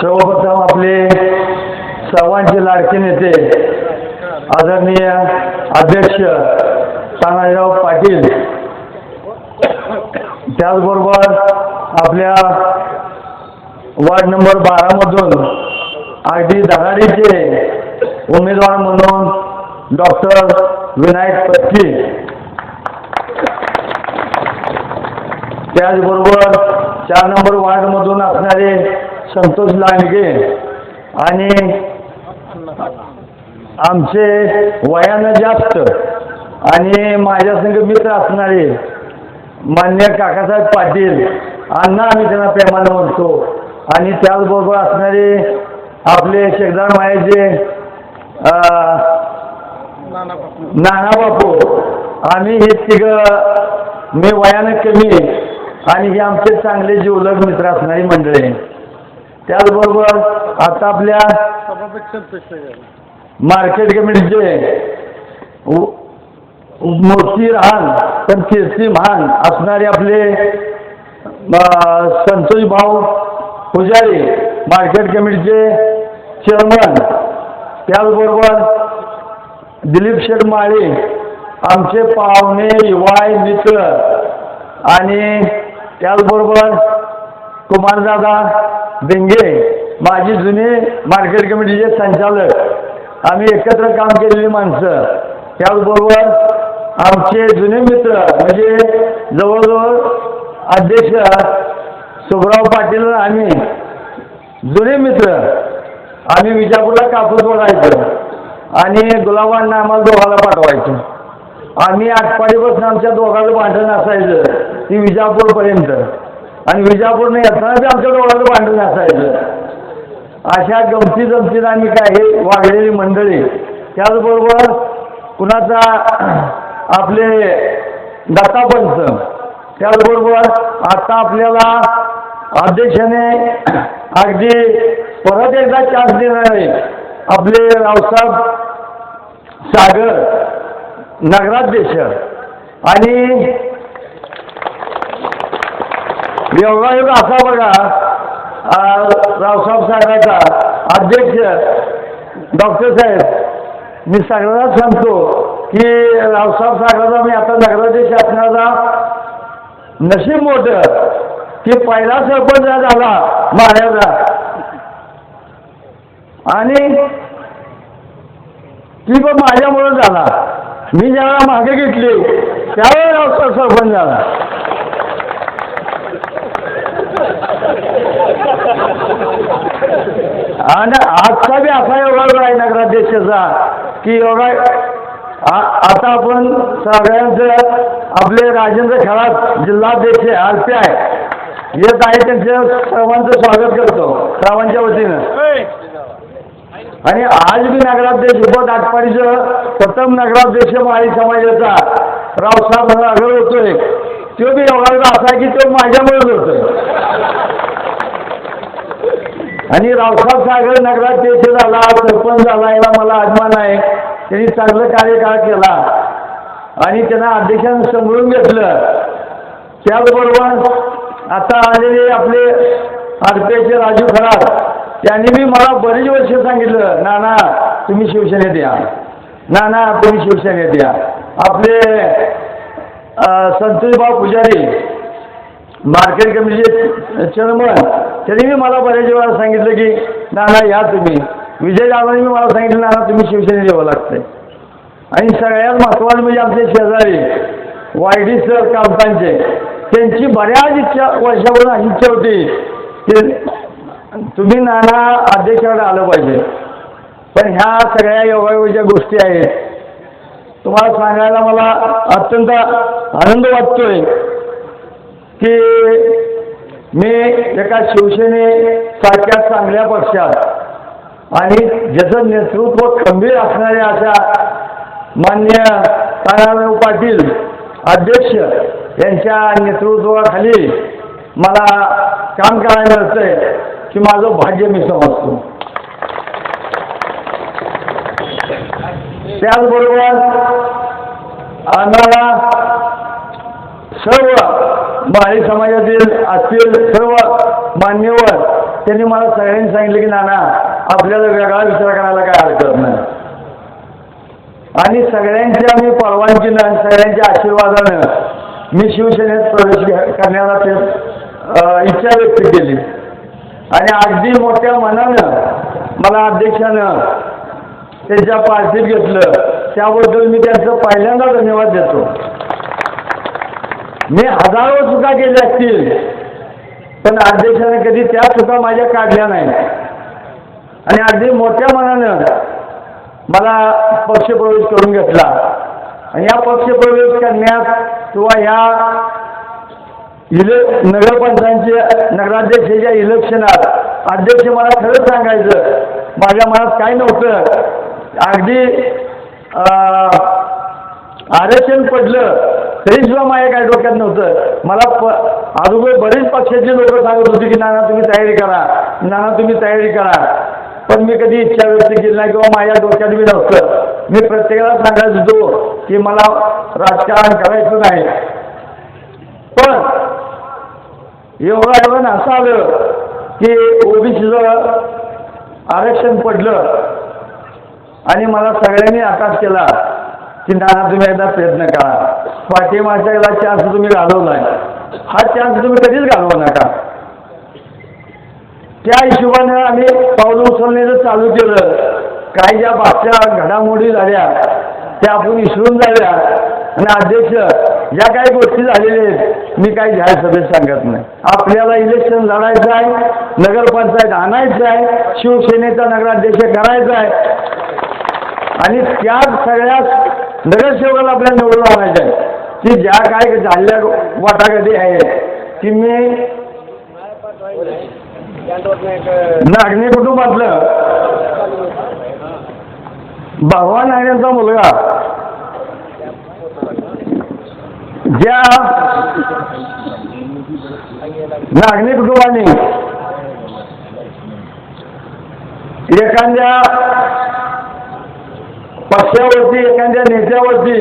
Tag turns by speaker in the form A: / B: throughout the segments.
A: सर्वप्रथम आपले सर्वांचे लाडके नेते आदरणीय अध्यक्ष तानाजीराव पाटील. त्याचबरोबर आपल्या वार्ड नंबर बारामधून अगदी धडाडीचे उमेदवार म्हणून डॉक्टर विनायक पत्की. त्याचबरोबर चार नंबर वार्डमधून असणारे संतोष लांडगे आणि आमचे वयानं जास्त आणि माझ्या संग मित्र असणारे मान्य काकासाहेब पाटील अण्णा आम्ही त्यांना प्रेमानं म्हणतो आणि त्याचबरोबर असणारे आपले शेखदार मायाचे नाना बापू आम्ही हे तिघं मी वयानं कमी आणि हे आमचे चांगले जीवलग मित्र असणारी मंडळी आहे. त्याचबरोबर आता आपल्या मार्केट कमिटीचे उ- मूर्ती राहण तर कीर्ती महान असणारे आपले संतोष भाऊ पुजारी मार्केट कमिटीचे चेअरमन त्याचबरोबर दिलीप शेठ माळी आमचे पाहुणे युवाय मित्र आणि त्याचबरोबर कुमारदादा बेंगे माझी जुने मार्केट कमिटीचे संचालक. आम्ही एकत्र काम केलेली माणसं. त्याचबरोबर आमचे जुने मित्र म्हणजे जवळजवळ अध्यक्ष सुभराव पाटील आम्ही जुने मित्र आम्ही विजापूरला कापूस ओढायचो आणि गुलाबांना आम्हाला दोघाला पाठवायचं. आम्ही आठपाडीपासून आमच्या दोघांचं भांडण असायचं ती विजापूरपर्यंत. आणि विजापूरने येताना ते आमच्या डोळ्याचं भांडण असायचं अशा गमती जमतीत आम्ही काही वागलेली मंडळी. त्याचबरोबर कुणाचा आपले दत्तापंच त्याचबरोबर आता आपल्याला अध्यक्षाने अगदी परत एकदा चान्स देणार आपले रावसाहेब सागर नगराध्यक्ष आणि योगायोग असा बघा रावसाहेब साहेबाचा अध्यक्ष डॉक्टर साहेब मी सगळ्यांना सांगतो की रावसाहेब साहेबाचा मी आता नगराध्यक्ष शासनाचा नशीब मोठं की पहिला सरपंच झाला माळ्याचा आणि ती पण माझ्यामुळे झाला. मी ज्यावेळेला मागे घेतली त्यावेळेला सरपंच झाला. आणि आजचा बी असा योगा आहे नगराध्यक्षाचा की योगा आ- आता आपण सगळ्यांचं आपले राजेंद्र खेळात जिल्हाध्यक्ष आर पी आय येत आहे त्यांच्या सर्वांचं स्वागत करतो सर्वांच्या वतीनं. आणि आज मी नगराध्यक्ष उपत आटपाडीचं प्रथम नगराध्यक्ष माळी समाजाचा रावसाहेब आग्रह होतोय तो बी योगायोग असा आहे की तो माझ्यामुळेच होतोय. आणि रावसाहेब सागर नगराध्यक्ष झाला सरपंच झाला याला मला अभिमान आहे. त्यांनी चांगलं कार्यकाळ केला. आणि त्यांना अध्यक्षांना समजून घेतलं. त्याचबरोबर आता आलेले आपले आरपीआयचे राजू खरात त्यांनी मी मला बरेच वर्ष सांगितलं नाना तुम्ही शिवसेनेत या. नाना तुम्ही शिवसेनेत या. आपले संतोषभाऊ पुजारी मार्केट कमिटीचे चेअरमन त्यांनी मी मला बऱ्याच वेळा सांगितलं की नाना या तुम्ही. विजय दादांनी मी मला सांगितलं नाना तुम्ही शिवसेनेत यावं लागतंय. आणि सगळ्यात महत्त्वाचं म्हणजे आमचे शेजारी वायडी सर कामतांचे त्यांची बऱ्याच इच्छा वर्षापासून अशी इच्छा होती की तुम्ही नाना अध्यक्षाकडे आलं पाहिजे. पण ह्या सगळ्या योगायोगाच्या गोष्टी आहेत. तुम्हाला सांगायला मला अत्यंत आनंद वाटतोय. की मी एका शिवसेनेसारख्या चांगल्या पक्षात आणि ज्याचं नेतृत्व खंबीर असणाऱ्या अशा मान्य तानाराव पाटील अध्यक्ष यांच्या नेतृत्वाखाली मला काम करायला मिळतंय की माझं भाग्य मी समजतो. त्याचबरोबर आम्हाला सर्व बाळी समाजातील असतील सर्व मान्यवर त्यांनी मला सगळ्यांनी सांगितलं की नाना आपल्याला वेगळा विचार करायला काय हरकत नाही. आणि सगळ्यांच्या मी परवानगीनं सगळ्यांच्या आशीर्वादानं मी शिवसेनेत प्रवेश करण्याला ते इच्छा व्यक्त केली. आणि अगदी मोठ्या मनानं मला अध्यक्षानं त्यांच्या पार्टीत घेतलं. त्याबद्दल मी त्यांचं पहिल्यांदा धन्यवाद देतो. मी हजारो चुका केल्या असतील. पण अध्यक्षाने कधी त्या चुका माझ्या काढल्या नाही. आणि अगदी मोठ्या मनानं मला पक्षप्रवेश करून घेतला. आणि या पक्षप्रवेश करण्यात किंवा या इले नगरपंचायतच्या नगराध्यक्षाच्या इलेक्शनात अध्यक्ष मला खरंच सांगायचं माझ्या मनात काय नव्हतं. अगदी आरक्षण पडलं. तरी सुद्धा माझ्या काय डोक्यात नव्हतं. मला प अगोदर बरेच पक्षाचे लोक सांगत होते की नाना तुम्ही तयारी करा. नाना तुम्ही तयारी करा. पण मी कधी इच्छा व्यक्त केली नाही किंवा माझ्या डोक्यात मी नव्हतं. मी प्रत्येकाला सांगायचं होतो की मला राजकारण करायचं नाही. पण एवढं एवढं असं आलं की ओबीसीचं आरक्षण पडलं आणि मला सगळ्यांनी आकाश केला की नाना तुम्ही एकदा प्रयत्न करा. पाठीमागच्या चान्स तुम्ही घालवलाय. हा चान्स तुम्ही कधीच घालवू नका. त्या हिशोबानं आम्ही पावलं उचलण्याचं चालू केलं. काही ज्या बाबच्या घडामोडी झाल्या त्या आपण विसरून जाऊया. आणि अध्यक्ष ज्या काही गोष्टी झालेल्या आहेत मी काही जाहीर सभेत सांगत नाही. आपल्याला इलेक्शन लढायचं आहे नगरपंचायत आणायचं आहे शिवसेनेचा नगराध्यक्ष करायचा आहे. आणि त्याच सगळ्या नगरसेवकाला आपल्याला निवडून आणायचं आहे की ज्या काय झालेल्या वाटाघाटी आहेत की मी नागणे कुटुंबातलं भगवान नागण्याचा मुलगा. ज्या नागणे कुटुंबाने एखाद्या पक्षावरती एखाद्या नेत्यावरती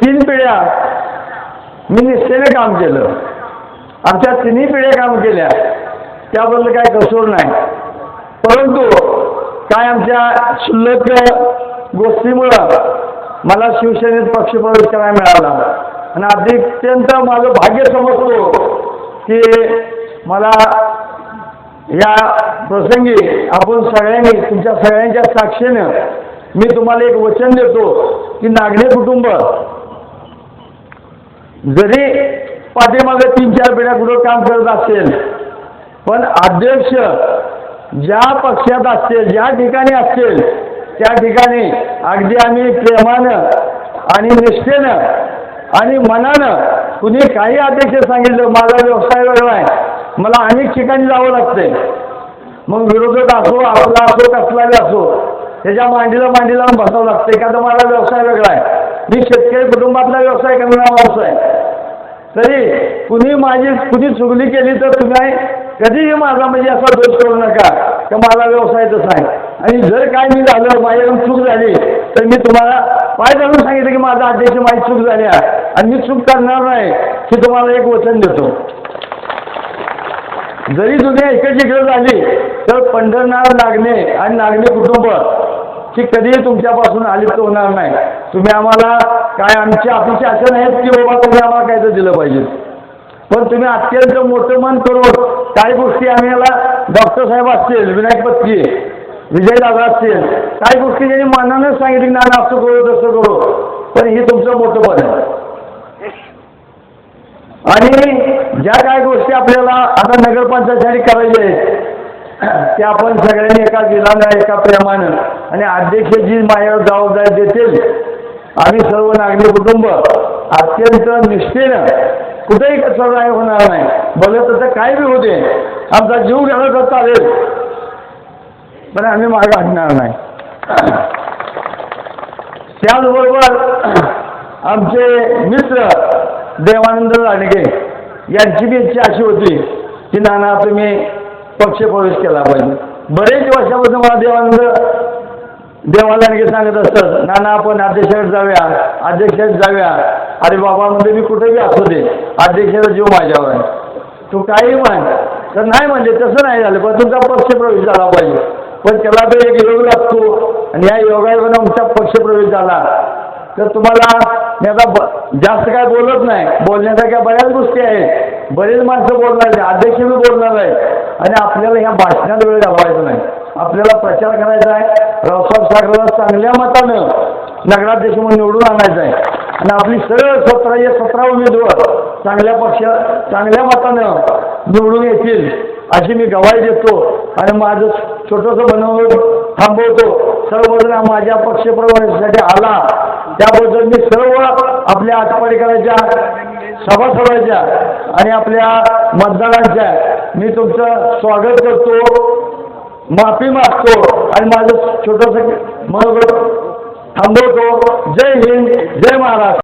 A: तीन पिढ्या मी निष्ठेने काम केलं. आमच्या तिन्ही पिढ्या काम केल्या. त्याबद्दल काय कसूर नाही. परंतु काय आमच्या क्षुल्लक गोष्टीमुळं मला शिवसेनेत पक्षप्रवेश करायला मिळाला. आणि अगदी अत्यंत माझं भाग्य समजतो की मला या प्रसंगी आपण सगळ्यांनी तुमच्या सगळ्यांच्या साक्षीनं मी तुम्हाला एक वचन देतो की नागणे कुटुंब जरी पाठीमागे तीन चार पिढ्या कुठं काम करत असेल पण अध्यक्ष ज्या पक्षात असतील ज्या ठिकाणी असतील त्या ठिकाणी अगदी आम्ही प्रेमानं आणि निष्ठेनं आणि मनानं कुणी काही अध्यक्ष सांगितलं माझा व्यवसाय वेगळा आहे मला अनेक ठिकाणी जावं लागतंय. मग विरोधक असो आपला असो कसलाही असो त्याच्या मांडीला मांडीला लावून बसावं लागतं एखादा माझा व्यवसाय वेगळा आहे. मी शेतकरी कुटुंबातला व्यवसाय करणारा माणूस आहे. तरी कुणी माझी कुणी चुगली केली तर तुम्ही कधीही माझा म्हणजे असा दोष करू नका तर माझा व्यवसाय तसा आहे. आणि जर काय मी झालं माझ्याकडून चूक झाली तर मी तुम्हाला पाय जाणून सांगितलं की माझा अध्यक्ष माझी चूक झाली आहे. आणि मी चूक करणार नाही की तुम्हाला एक वचन देतो. जरी दुनिया इकडची इकडे झाली तर पंढरनाथ नागणे आणि नागणे कुटुंब ती कधीही तुमच्यापासून अलिप्त होणार नाही. तुम्ही आम्हाला काय आमची अपेक्षा अशा नाहीत की बाबा तुम्ही आम्हाला काय तर दिलं पाहिजे. पण तुम्ही अत्यंत मोठं मन करून काही गोष्टी आम्ही याला डॉक्टर साहेब असतील विनायक पत्की विजय दादा असतील काही गोष्टी त्यांनी मनानं सांगितली ना असं करू तसं करू पण हे तुमचं मोठं पण आहे. आणि ज्या काय गोष्टी आपल्याला आता नगरपंचायतसाठी करायच्या आहेत त्या आपण सगळ्यांनी एका दिलानं एका प्रेमानं आणि अध्यक्ष जी माझ्यावर जबाबदारी देतील आम्ही सर्व नागरी कुटुंब अत्यंत निष्ठेनं कुठेही कसं होणार नाही. भले तसं काय बी होते आमचा जीव गेला तर चालेल. पण आम्ही मागे हटणार नाही. त्याचबरोबर आमचे मित्र देवानंद लांडगे यांची बी इच्छा अशी होती की नाना तुम्ही पक्ष प्रवेश केला पाहिजे. बरेच वर्षापासून मला देवानंद देवा लांडगे सांगत असतात नाना आपण अध्यक्षाकडे जाऊया अध्यक्षाकडे जाऊया. अरे बाबा म्हणजे मी कुठेही असू दे अध्यक्षाचा जीव माझ्यावर आहे. तू काही म्हण. तर नाही म्हणजे तसं नाही झालं पण तुमचा पक्षप्रवेश झाला पाहिजे. पण त्याला तर एक योग लागतो आणि या योगायोगानं तुमचा पक्षप्रवेश झाला. तर तुम्हाला मी आता ब- जास्त काय बोलत नाही बोलण्यासारख्या बऱ्याच गोष्टी आहेत. बरेच माणसं बोलणार आहे अध्यक्ष बी बोलणार आहे आणि आपल्याला ह्या भाषणात वेळ घालवायचा नाही. आपल्याला प्रचार करायचा आहे. रावसाहेब सागरला चांगल्या मतानं नगराध्यक्ष म्हणून निवडून आणायचं आहे. आणि आपली सरळ सतरा या सतरा उमेदवार चांगल्या पक्ष चांगल्या मतानं निवडून येतील अशी मी गवाही देतो. आणि माझं छोटंसं बनवून थांबवतो. सर्वजण माझ्या पक्षप्रवेशासाठी आला. त्याबद्दल मी सर्व आपल्या आटपाडीकरांच्या सभासदांच्या आणि आपल्या मतदारांच्या मी तुमचं स्वागत करतो. माफी मागतो आणि माझं छोटंसं मनोगत थांबवतो. जय हिंद जय महाराष्ट्र.